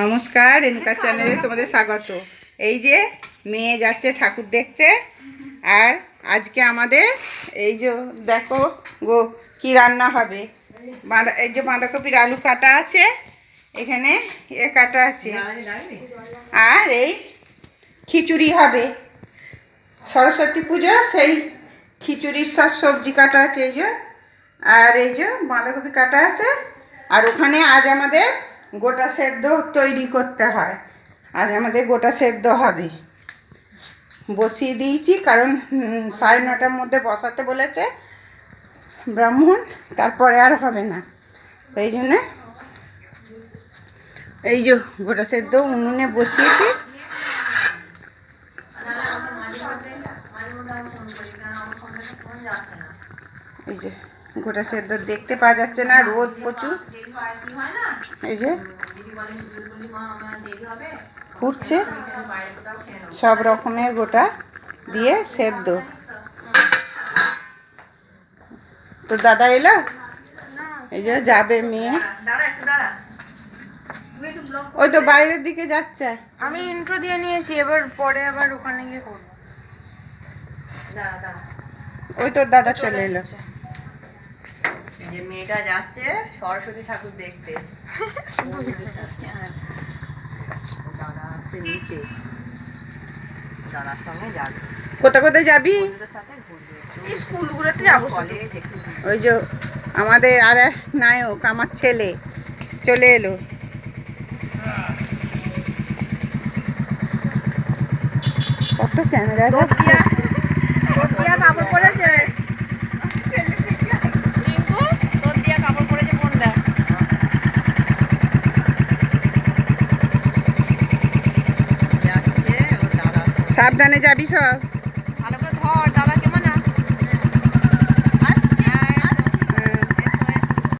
নমস্কার, রেণুকা চ্যানেলে তোমাদের স্বাগত। এই যে মেয়ে যাচ্ছে ঠাকুর দেখতে, আর আজকে আমাদের এই যে দেখো গো কি রান্না হবে। বাঁধা এই যে বাঁধাকপির আলু কাটা আছে, এখানে এ কাটা আছে। আর এই খিচুড়ি হবে। সরস্বতী পুজো, সেই খিচুড়ির সব সবজি কাটা আছে এই যে। আর এই যে বাঁধাকপি কাটা আছে, আর ওখানে আজ আমাদের গোটা সেদ্ধ তৈরি করতে হয়। আজ আমাদের গোটা সেদ্ধ হবে। বসিয়ে দিয়েছি, কারণ সাড়ে নটার মধ্যে বসাতে বলেছে ব্রাহ্মণ, তারপরে আর হবে না। এই জন্যে, এই যে গোটা সেদ্ধ উনুনে বসিয়েছি। এই যে গোটা সেদ্ধ দেখতে পাওয়া যাচ্ছে না রোদ প্রচুর। এই যে ফুটছে। সব রকমের গোটা দিয়ে সেদ্ধ। তো দাদা এলো? এই যে যাবে মেয়ে। ওই তো বাইরের দিকে যাচ্ছে। আমি ইন্ট্রো দিয়ে নিয়েছি এবার পরে আবার ওখানে গিয়ে করব। ওই তোর দাদা চলে এলো। যে মেয়েটা যাচ্ছে সরস্বতী ঠাকুর দেখতে। দাদা আসছে নিতে দাদার সঙ্গে যাবে। কোথায় কোথায় যাবি? স্কুলগুলোতে যাব। ওই যে আমাদের আর এক নায়ক আমার ছেলে চলে এলো। কত ক্যামেরা যাচ্ছে কাপড় পরেছে টিঙ্কু তোর দিয়া কাপড় পরেছে কোন দেখ যাচ্ছে ও দাদার সঙ্গে সাবধানে যাবি সব।